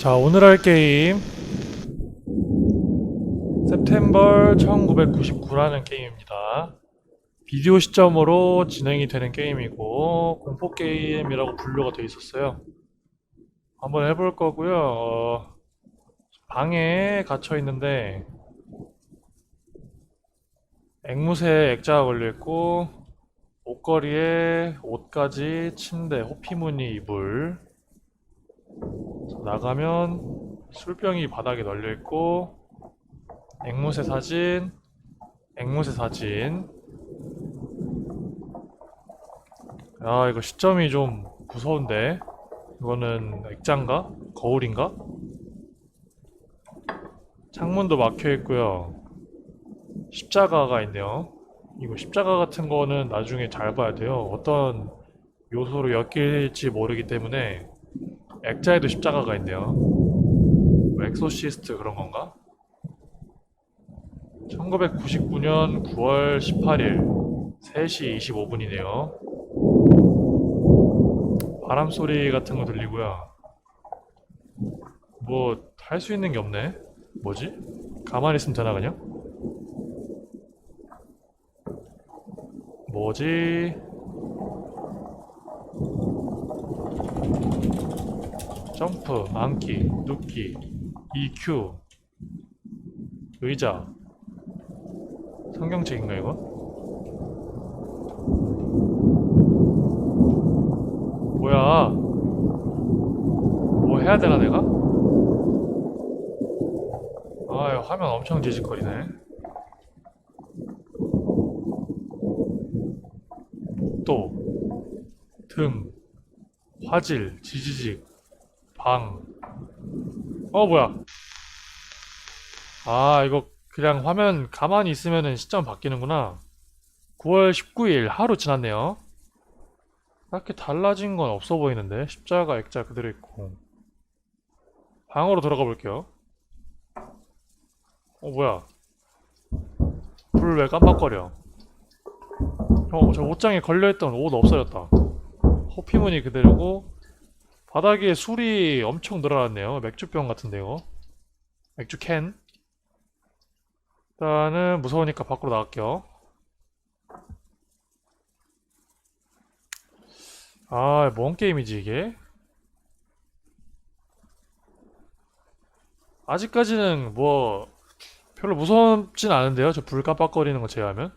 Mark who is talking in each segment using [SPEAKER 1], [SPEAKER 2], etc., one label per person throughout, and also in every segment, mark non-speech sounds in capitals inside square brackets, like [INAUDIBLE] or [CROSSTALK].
[SPEAKER 1] 자, 오늘 할 게임 September 1999라는 게임입니다. 비디오 시점으로 진행이 되는 게임이고 공포 게임이라고 분류가 되어 있었어요. 한번 해볼 거고요. 어, 방에 갇혀 있는데 앵무새에 액자가 걸려 있고 옷걸이에 옷까지 침대, 호피무늬 이불 나가면 술병이 바닥에 널려 있고 앵무새 사진, 앵무새 사진. 아 이거 시점이 좀 무서운데 이거는 액자인가? 거울인가? 창문도 막혀 있고요. 십자가가 있네요. 이거 십자가 같은 거는 나중에 잘 봐야 돼요. 어떤 요소로 엮일지 모르기 때문에 액자에도 십자가가 있네요. 뭐 엑소시스트 그런 건가? 1999년 9월 18일 3시 25분이네요. 바람 소리 같은 거 들리고요. 뭐 할 수 있는 게 없네. 뭐지? 가만히 있으면 되나 그냥? 뭐지? 점프, 앉기, 눕기, EQ, 의자. 성경책인가 이거? 뭐야? 뭐 해야 되나 내가? 아, 화면 엄청 지직거리네. 복도, 등, 화질, 지지직, 방. 어, 뭐야? 아, 이거 그냥 화면 가만히 있으면은 시점 바뀌는구나. 9월 19일 하루 지났네요. 딱히 달라진 건 없어 보이는데 십자가 액자 그대로 있고 방으로 들어가 볼게요. 어 뭐야? 불 왜 깜빡거려? 어, 저 옷장에 걸려있던 옷 없어졌다. 호피무늬 그대로고 바닥에 술이 엄청 늘어났네요. 맥주병 같은데요. 맥주 캔. 일단은 무서우니까 밖으로 나갈게요. 아, 뭔 게임이지 이게? 아직까지는 뭐 별로 무섭진 않은데요. 저 불 깜빡거리는 거 제외하면.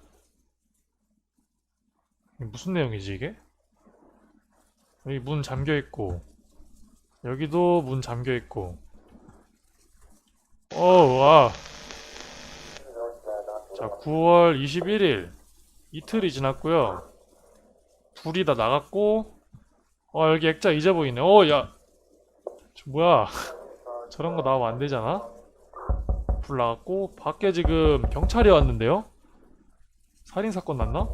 [SPEAKER 1] 무슨 내용이지 이게? 여기 문 잠겨 있고 여기도 문 잠겨 있고. 어, 와. 자, 9월 21일 이틀이 지났고요. 불이 다 나갔고, 어 여기 액자 이제 보이네. 어, 야, 저 뭐야? [LAUGHS] 저런 거 나오면 안 되잖아. 불 나갔고 밖에 지금 경찰이 왔는데요. 살인 사건 났나?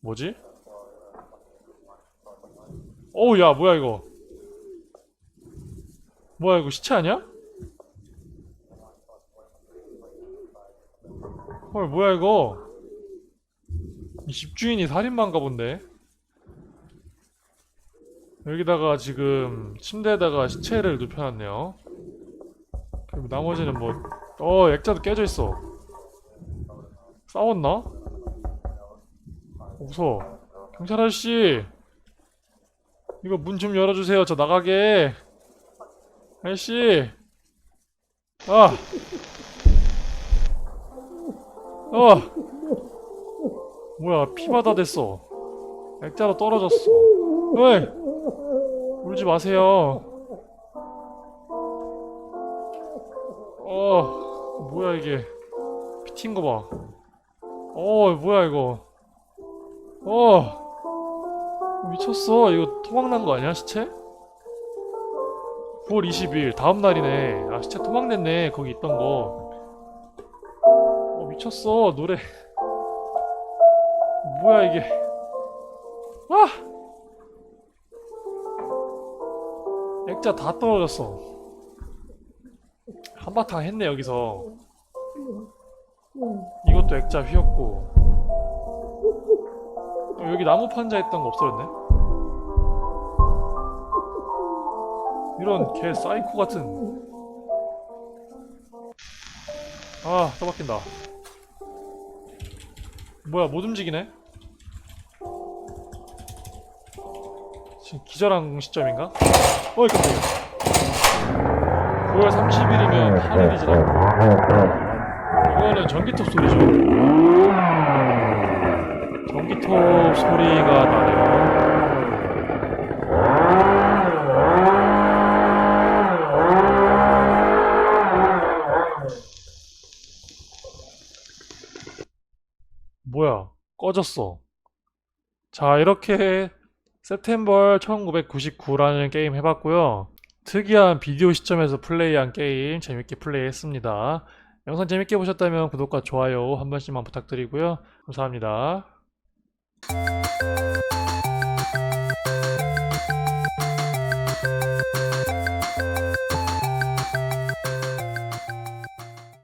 [SPEAKER 1] 뭐지? 어우, 야, 뭐야 이거? 뭐야 이거 시체 아니야? 헐 뭐야 이거 이 집주인이 살인마인가 본데 여기다가 지금 침대에다가 시체를 눕혀놨네요 그리고 나머지는 뭐어 액자도 깨져 있어 싸웠나? 어, 무서워 경찰 아저씨 이거 문 좀 열어주세요 저 나가게 아저씨 아 어! 뭐야, 피바다 됐어. 액자로 떨어졌어. 어이! 울지 마세요. 어, 뭐야, 이게. 피튄거 봐. 어, 뭐야, 이거. 어! 미쳤어. 이거 토막난 거 아니야, 시체? 9월 20일, 다음 날이네. 아, 시체 토막냈네. 거기 있던 거. 어, 미쳤어 노래 뭐야 이게 아 액자 다 떨어졌어 한바탕 했네 여기서 이것도 액자 휘었고 어, 여기 나무 판자 있던 거 없어졌네? 이런 개 사이코 같은. 아 떠박힌다. 뭐야 못 움직이네? 지금 기절한 시점인가? 어이 깜짝이야. 9월 30일이면 8일이잖아. 이거는 전기톱 소리죠 전기톱 소리가 나네요. 뭐야 꺼졌어. 자 이렇게 세템벌 1999라는 게임 해봤고요. 특이한 비디오 시점에서 플레이한 게임 재밌게 플레이했습니다. 영상 재밌게 보셨다면 구독과 좋아요 한 번씩만 부탁드리고요. 감사합니다 Thank you.